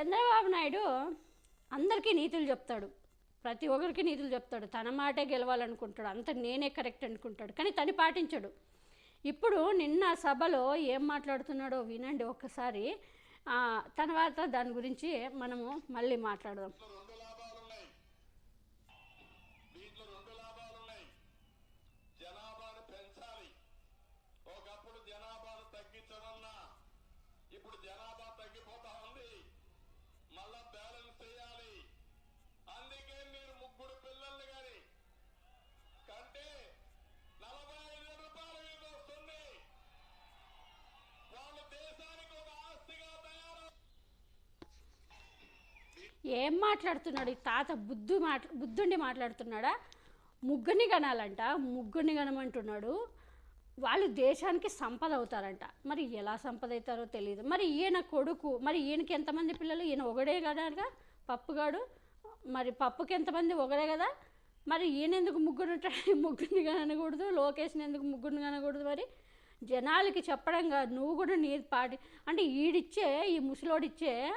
చంద్రబాబు నాయుడు అందరికీ నీతులు చెప్తాడు. ప్రతి ఒక్కరికి నీతులు చెప్తాడు. తన మాటే గెలవాలనుకుంటాడు. అంత నేనే కరెక్ట్ అనుకుంటాడు. కానీ తను పాటించడు. ఇప్పుడు నిన్న సభలో ఏం మాట్లాడుతున్నాడో వినండి ఒక్కసారి. తర్వాత దాని గురించి మనము మళ్ళీ మాట్లాడదాం. ఇప్పుడు జనాభా ఏం మాట్లాడుతున్నాడు? ఈ తాత బుద్ధు మాట్లా బుద్ధుండి మాట్లాడుతున్నాడా? ముగ్గురిని కనాలంట ముగ్గురిని కనమంటున్నాడు వాళ్ళు దేశానికి సంపద అవుతారంట మరి ఎలా సంపద అవుతారో తెలియదు మరి ఈయన కొడుకు మరి ఈయనకి ఎంతమంది పిల్లలు? ఈయన ఒకడే కదా పప్పుగాడు మరి పప్పుకి ఎంతమంది? ఒకడే కదా? మరి ఈయన ఎందుకు ముగ్గురు ముగ్గురిని కనకూడదు లోకేష్ని ఎందుకు ముగ్గురిని కనకూడదు మరి? జనాలకి చెప్పడం కాదు నువ్వు కూడా నీ పాటి అంటే ఈడిచ్చే ఈ ముసలోడిచ్చే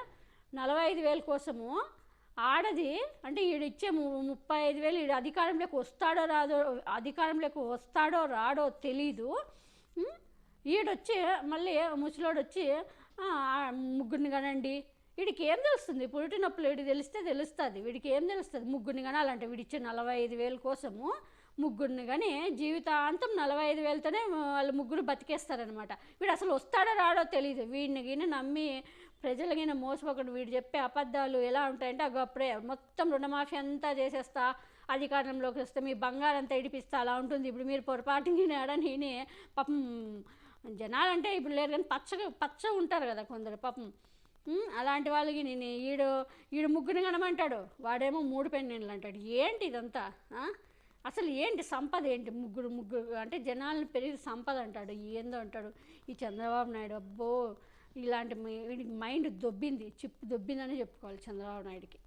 నలభై ఐదు వేల కోసము ఆడది అంటే ఈడిచ్చే ము- ముప్పై ఐదు వేలు ఈడు అధికారంలోకి వస్తాడో రాదో అధికారంలోకి వస్తాడో రాడో తెలీదు. ఈడొచ్చి మళ్ళీ ముసలోడు వచ్చి ముగ్గురిని కనండి. వీడికి ఏం తెలుస్తుంది? పురిటి నొప్పులు వీడికి తెలిస్తే తెలుస్తుంది. వీడికి ఏం తెలుస్తుంది? ముగ్గురిని కనాలంటే వీడిచ్చే నలభై ఐదు వేల కోసము ముగ్గురిని కానీ జీవితాంతం నలభై ఐదు వేలతోనే వాళ్ళు ముగ్గురు బతికేస్తారనమాట వీడు అసలు వస్తాడో రాడో తెలియదు వీడిని గిన నమ్మి ప్రజలగిన మోసపోకుండా వీడు చెప్పే అబద్ధాలు ఎలా ఉంటాయంటే అగో అప్పుడే మొత్తం రుణమాఫీ అంతా చేసేస్తా అధికారంలోకి వస్తే మీ బంగారం అంతా ఇడిపిస్తా అలా ఉంటుంది. ఇప్పుడు మీరు పొరపాటుని నేడని పాపం జనాలంటే ఇప్పుడు లేరు కానీ పచ్చగా పచ్చ ఉంటారు కదా కొందరు పాపం. అలాంటి వాళ్ళకి నేను ఈడు ఈడు ముగ్గురిని కనమంటాడు. వాడేమో మూడు పెన్నెళ్ళు అంటాడు. ఏంటి ఇదంతా? అసలు ఏంటి సంపద ఏంటి? ముగ్గురు ముగ్గురు అంటే జనాలను పెరిగి సంపద అంటాడు. ఏందో అంటాడు. ఈ చంద్రబాబు నాయుడు అబ్బో ఇలాంటి మైండ్ దొబ్బింది. చిప్పు దొబ్బిందని చెప్పుకోవాలి చంద్రబాబు నాయుడికి.